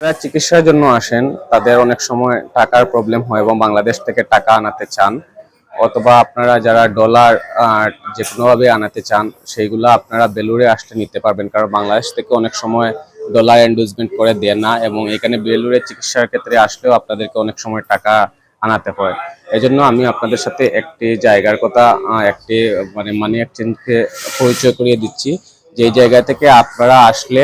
যারা চিকিৎসার জন্য আসেন, তাদের অনেক সময় টাকার প্রবলেম হয় এবং বাংলাদেশ থেকে টাকা আনাতে চান। অথবা আপনারা যারা ডলার যে কোনোভাবে আনাতে চান, সেইগুলো আপনারা বেলুরে আসতে নিতে পারবেন। কারণ বাংলাদেশ থেকে অনেক সময় ডলার এন্ডোজমেন্ট করে দেয় না এবং এখানে বেলুরে চিকিৎসার ক্ষেত্রে আসলেও আপনাদেরকে অনেক সময় টাকা আনাতে হয়। এই জন্য আমি আপনাদের সাথে একটি জায়গার কথা একটি মানে মানি এক্সচেঞ্জকে পরিচয় করিয়ে দিচ্ছি। যে জায়গা থেকে আপনারা আসলে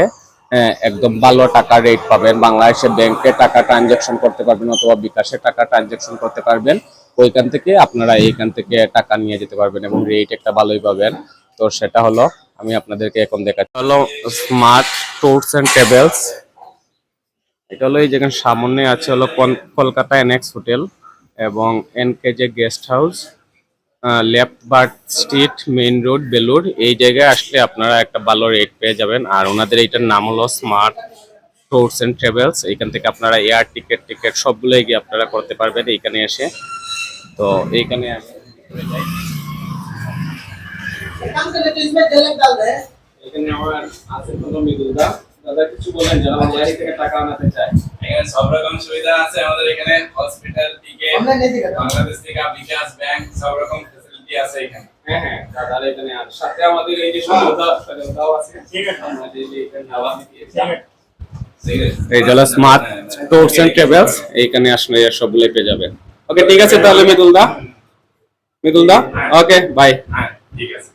একদম ভালো টাকা রেট পাবেন। বাংলাদেশে ব্যাংকে টাকা ট্রানজাকশন করতে পারবেন অথবা বিকাশে টাকা ট্রানজাকশন করতে পারবেন। ওইখান থেকে আপনারা এইখান থেকে টাকা নিয়ে যেতে পারবেন এবং রেট একটা ভালোই পাবেন। তো সেটা হলো, আমি আপনাদেরকে এখন দেখাচ্ছি। হলো স্মার্ট ট্যুরস অ্যান্ড ট্রাভেলস এটা হলো এই যেখানে সামনে আছে হলো কলকাতা এনএক্স হোটেল এবং NKJ guest house left birth street main road Belur এই জায়গায় আসলে আপনারা একটা ভালো রেট পেয়ে যাবেন। আর ওনাদের এইটার নাম হলো স্মার্ট ট্যুরস অ্যান্ড ট্রাভেলস এইখান থেকে আপনারা এয়ার টিকিট টিকিট সবগুলোই গিয়ে আপনারা করতে পারবেন এইখানে এসে। তো এইখানে এখানে আমার আছে কোনো মৃদুলদা দাদা কিছু বলেন যারা বাংলাদেশ থেকে টাকা আনাতে চায়। এখানে সব রকম সুবিধা আছে আমাদের এখানে। হসপিটাল টিকেট বাংলাদেশ থেকে বিকাশ ব্যাংক সব রকম আছে এখানে? হ্যাঁ হ্যাঁ দাদার এখানে আর সাথে আমাদের এই যে সজলদা সজলদাও আছে। আমরা যে যে এখানে আওয়াজ দিয়েছি এই হলো স্মার্ট ট্যুরস এন্ড ট্রাভেলস এইখানে আসলে সবগুলোই পেয়ে যাবেন। ওকে ঠিক আছে তাহলে মৃদুলদা মৃদুলদা ওকে বাই হ্যাঁ ঠিক আছে।